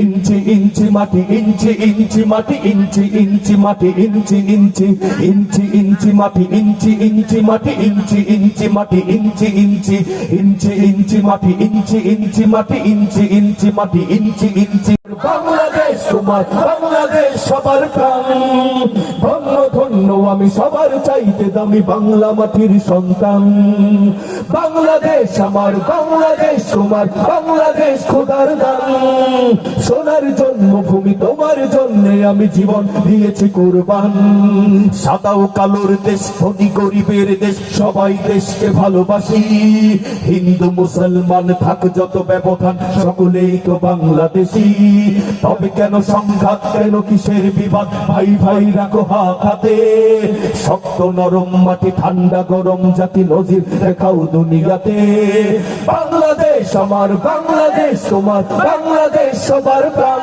ইঞ্চি ইঞ্চি মাটি, ইঞ্চি ইঞ্চি মাটি, ইঞ্চি ইঞ্চি মাটি, ইঞ্চি ইঞ্চি ইঞ্চি ইঞ্চি মাটি, ইঞ্চি ইঞ্চি মাটি, ইঞ্চি ইঞ্চি মাটি, ইঞ্চি ইঞ্চি ইঞ্চি ইঞ্চি মাটি, ইঞ্চি ইঞ্চি মাটি, ইঞ্চি ইঞ্চি মাটি, ইঞ্চি ইঞ্চি। বাংলাদেশ আমি সবার চাইতে দামি বাংলা মাটির সন্তান। বাংলাদেশ আমার, বাংলাদেশ তোমার, বাংলাদেশ খোদার সোনার জন্মভূমি তোমার আমি জীবন দিয়েছি কোরবান। সাদা ও কালোর দেশ, ধনী গরিবের দেশ, সবাই দেশকে ভালোবাসি। হিন্দু, মুসলমান, থাক যত ব্যবধান, সকলেই তো বাংলাদেশি। তবে কেন সংঘাত, কেন কিসের বিবাদ? ভাই ভাই, রাখো হাতে শক্ত নরম মাটি, ঠান্ডা গরম জাতি, নজির দেখাও দুনিয়াতে। বাংলাদেশ আমার, বাংলাদেশ তোমার, বাংলাদেশ সবার প্রাণ।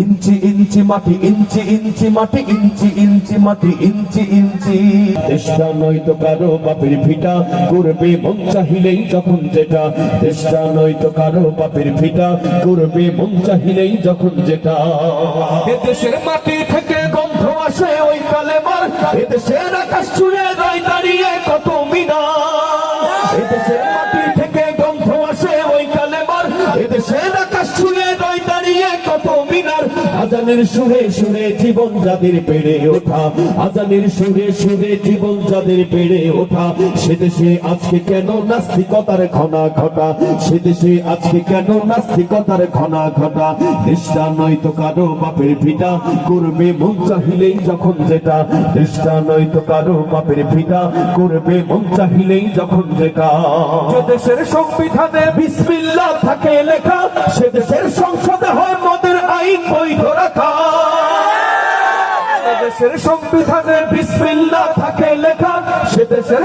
ইঞ্চি ইঞ্চি মাটি ইঞ্চি ইঞ্চি মাটি ইঞ্চি ইঞ্চি মাটি ইঞ্চি ইঞ্চি দেশটা নয়তো কারও বাপের ভিটা করবে মন চাহিলেই যখন যেটা। দেশটা নয়তো কারও বাপের ভিটা করবে মন চাহিলেই যখন যেটা। এদেশের মাটি থেকে গন্ধ আসে ওই কালেমার এদেশের আকাশ ছুঁয়ে আজানের সুরে সুরে জীবন যাদের পেড়ে ওঠা, আজানের সুরে সুরে জীবন যাদের পেড়ে ওঠা, সে দেশে আজকে কেন নাস্তিকতার ঘনা ঘটা? সে দেশে আজকে কেন নাস্তিকতার ঘনা ঘটা? দেশটা নয়তো কারও বাপের ভিটা করবে মন চাহিলেই যখন যেটা। দেশটা নয়তো কারও বাপের ভিটা করবে মন চাহিলেই যখন যেটা। যে দেশের সংবিধানে বিসমিল্লাহ থাকে লেখা, সে দেশের সংসদে হয় মদের দেশের সংবিধানে বিসমিল্লা থাকে লেখা সে দেশের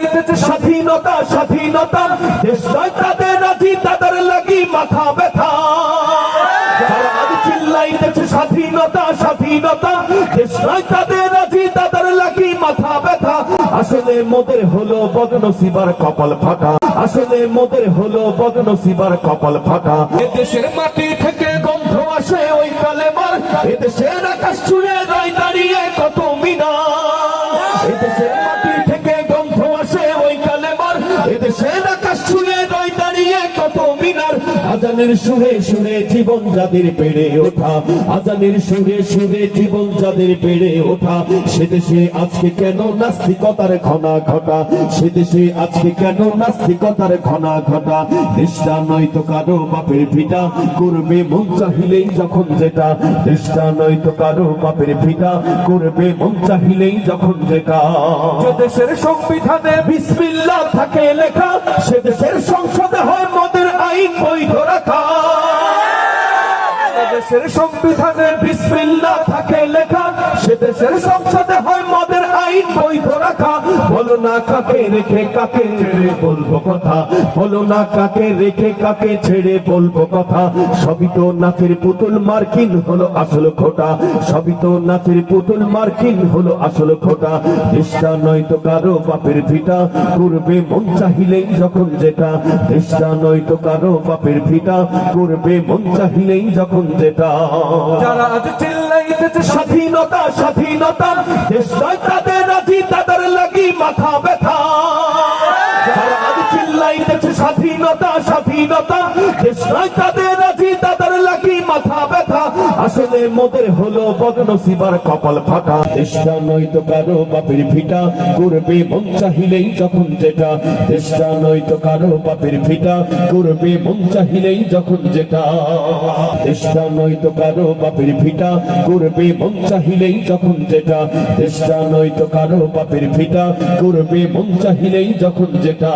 চিল্লাইতেছে স্বাধীনতা স্বাধীনতা। দেশ তাদের তাদের লাগি মাথা ব্যথা। আজ চিল্লাইতেছে স্বাধীনতা স্বাধীনতা। দেশ তাদের তাদের লাগি মাথা ব্যথা। আসলে মোদের হলো বদনসিবার কপাল ফাটা। আসলে মোদের হলো বদনসিবার কপাল ফাটা। এদেশের মাটি থেকে গন্ধ আসে ওই কালেমার। এদেশের আকাশ রয় দাঁড়িয়ে। আজানের সুরে সুরে জীবন যাদের পেড়ে ওঠা, আজানের সুরে সুরে জীবন যাদের পেড়ে ওঠা, সে দেশে আজকে কেন নাস্তিকতার ঘনা ঘটা? সে দেশে আজকে কেন নাস্তিকতার ঘনা ঘটা? দেশটা নয়তো কারও বাপের ভিটা করবে মন চাহিলেই যখন যেটা। দেশটা নয়তো কারও বাপের ভিটা করবে মন চাহিলেই যখন যেটা। দেশের সংবিধানে বিসমিল্লাহ থাকে লেখা, সে দেশের সংসদে হয় মদের আইন বৈধ। যে দেশের সংবিধানে থাকে লেখা সে দেশের সংসদে হয় মদের আইন বৈধ রাখা। বলো না কাকে রেখে কাকে ছেড়ে বলব কথা? বলো না কাকে রেখে কাকে ছেড়ে বলব কথা? সবই তো নাচের পুতুল, মার্কিন হলো আসল খোটা। সবই তো নাচের পুতুল, মার্কিন হলো আসল খোটা। দেশটা নয়তো কারও বাপের ভিটা। করবে মন চাহিলেই যখন যেটা। দেশটা নয়তো কারও বাপের ভিটা। করবে মন চাহিলেই যখন যেটা। যারা আজ চিল্লাইতেছে স্বাধীনতা স্বাধীনতা। দেশ তাদের রাজি, তাদের লাগি মাথা ব্যথা। আজ স্বাধীনতা স্বাধীনতা দেশ তাদের রাজি, তাদের মাথা ব্যথা। আসলে মোদের হলো বদনসিবার কপাল ফাটা। দেশটা নয়তো কারও বাপের ভিটা। করবে মন চাহিলেই যখন যেটা। দেশটা নয়তো কারও বাপের ভিটা। করবে মন চাহিলেই যখন যেটা। দেশটা নয়তো কারও বাপের ভিটা। করবে মন চাহিলেই যখন যেটা। দেশটা নয়তো কারও বাপের ভিটা। করবে মন চাহিলেই যখন যেটা।